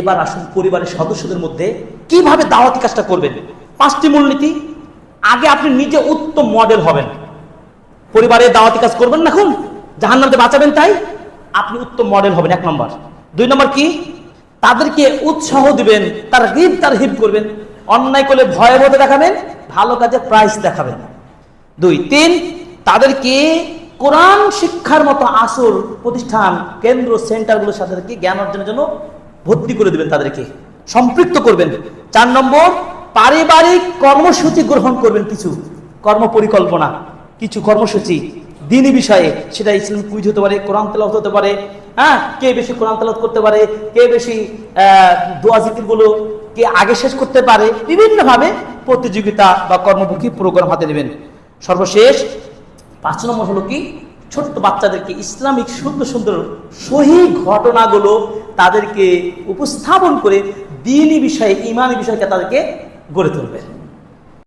এবার আসুন পরিবারের সদস্যদের মধ্যে কীভাবে দাওয়াতি কাজটা করবেন? পাঁচটি মূলনীতি। আগে আপনি নিজে উত্তম মডেল হবেন। পরিবারে দাওয়াতি কাজ করবেন না এখন? জাহান নামতে বাঁচাবেন তাই? আপনি উত্তম মডেল হবেন, এক নম্বর। দুই নম্বর কি? তাদেরকে উৎসাহ দিবেন, তার হিপ তার হিপ করবেন। অন্যায় করলে ভয়াবহতা দেখাবেন, ভালো কাজে প্রাইস দেখাবেন। দুই, তিন, তাদেরকে কোরআন শিক্ষার মতো আসল প্রতিষ্ঠান, কেন্দ্র, সেন্টারগুলোর সাথে জ্ঞান অর্জনের জন্য ভর্তি করে দিবেন তাদেরকে। সম্পৃক্ত করবেন। চার নম্বর, পারিবারিক কর্মসূচি গ্রহণ করবেন কিছু। কর্ম পরিকল্পনা কিছু কর্মসূচি দিনী বিষয়ে। সেটা ইসলাম কুইজ হতে পারে, কোরআন তেলাওয়াত হতে পারে হ্যাঁ? কে বেশি কোরআন তেলাওয়াত করতে পারে, কে বেশি দোয়া জিকিরগুলো কে আগে শেষ করতে পারে, বিভিন্নভাবে প্রতিযোগিতা বা কর্মমুখী প্রোগ্রাম হাতে নেবেন। সর্বশেষ, পাঁচ নম্বর হলো কি? ছোট্ট বাচ্চাদেরকে ইসলামিক সুন্দর সুন্দর সহি ঘটনাগুলো তাদেরকে উপস্থাপন করে দিনই বিষয়ে ইমানি বিষয়কে তাদেরকে গড়ে তুলবে।